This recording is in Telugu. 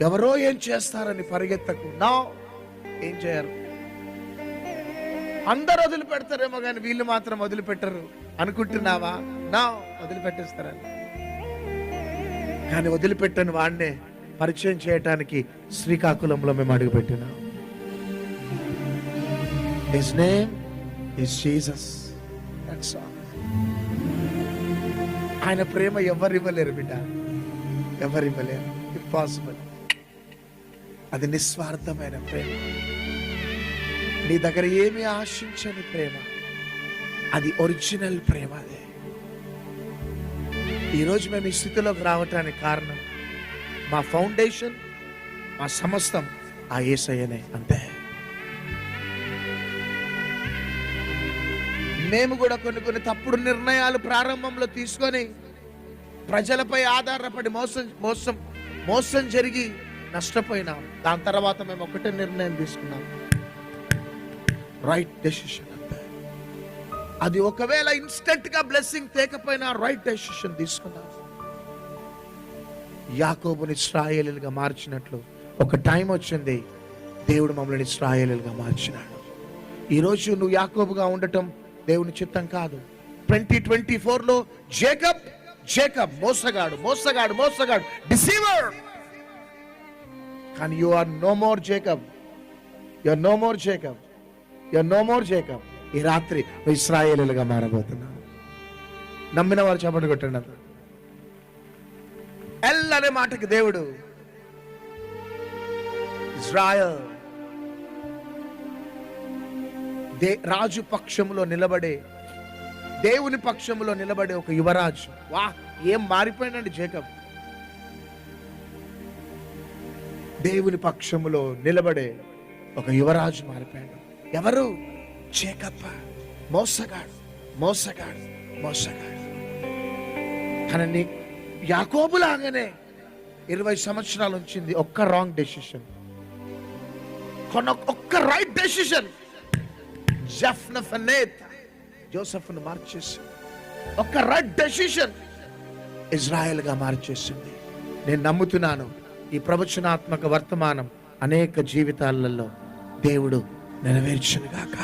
ఎవరో ఏం చేస్తారని పరిగెత్తకుండా ఏం చేయరు అందరు వదిలిపెడతారేమో కానీ వీళ్ళు మాత్రం వదిలిపెట్టరు. అనుకుంటున్నావా? నా వదిలిపెట్టేస్తారని. కానీ వదిలిపెట్టని వాడినే పరిచయం చేయటానికి శ్రీకాకుళంలో మేము అడుగుపెట్టినాం. His name is Jesus that's all ఆయన ప్రేమ ఎవరు ఇవ్వలేరు బిడ్డ? ఎవరు ఇవ్వలేరు ఇంపాసిబుల్ అది నిస్వార్థమైన ప్రేమ. నీ దగ్గర ఏమి ఆశించని ప్రేమ. అది ఒరిజినల్ ప్రేమ అదే. ఈరోజు మేము ఈ స్థితిలోకి రావటానికి కారణం మా ఫౌండేషన్ మా సమస్తం ఆ ఏసయ్యనే అంతే. మేము కూడా కొన్ని కొన్ని తప్పుడు నిర్ణయాలు ప్రారంభంలో తీసుకొని ప్రజలపై ఆధారపడి మోసం మోసం మోసం జరిగి నష్టపోయినాం. దాని తర్వాత మేము ఒకటే నిర్ణయం తీసుకున్నాం. రైట్ డెసిషన్ అంతే. అది ఒకవేళ ఇన్స్టెంట్గా బ్లెస్సింగ్ తేకపోయినా రైట్ డెసిషన్ తీసుకున్నాం. యాకోబుని ఇస్రాయేలుగా మార్చినట్లు ఒక టైం వచ్చింది. దేవుడు మమ్మల్ని ఇస్రాయేలుగా మార్చినాడు. ఈరోజు నువ్వు యాకోబుగా ఉండటం దేవుని చిత్తం కాదు. ట్వంటీ ట్వంటీ లో జేకబ్ జేకబ్ మోసగాడు మోసగాడు మోసగాడు డిసీవర్ కానీ you are no more Jacob you are no more Jacob you are no more Jacob ఈ రాత్రి నువ్వు ఇస్రాయేలుగా మారబోతున్నావు. నమ్మిన వారు చెప్పండి కొట్టండి అతను ఎల్ అనే మాటకి దేవుడు ఇజ్రాయల్ దే రాజు పక్షంలో నిలబడే దేవుని పక్షంలో నిలబడే ఒక యువరాజు. వా ఏం మారిపోయినండి జేకబ్? దేవుని పక్షములో నిలబడే ఒక యువరాజు మారిపోయాడు. ఎవరు? చేకప్ప మోసగాడు. మోసగాడు. మోసగాడు. తనని యాకోబులాగానే ఇరవై సంవత్సరాలు ఉంచింది. ఒక్క రాంగ్ డెసిషన్ కొన్న ఒక్క రైట్ డెసిషన్ జఫ్న ఫనేత్ జోసెఫ్ను మార్చేసి ఒక్క రైట్ డెసిషన్ ఇజ్రాయెల్గా మార్చేసింది. నేను నమ్ముతున్నాను ఈ ప్రవచనాత్మక వర్తమానం అనేక జీవితాలలో దేవుడు నెరవేర్చునుగాక.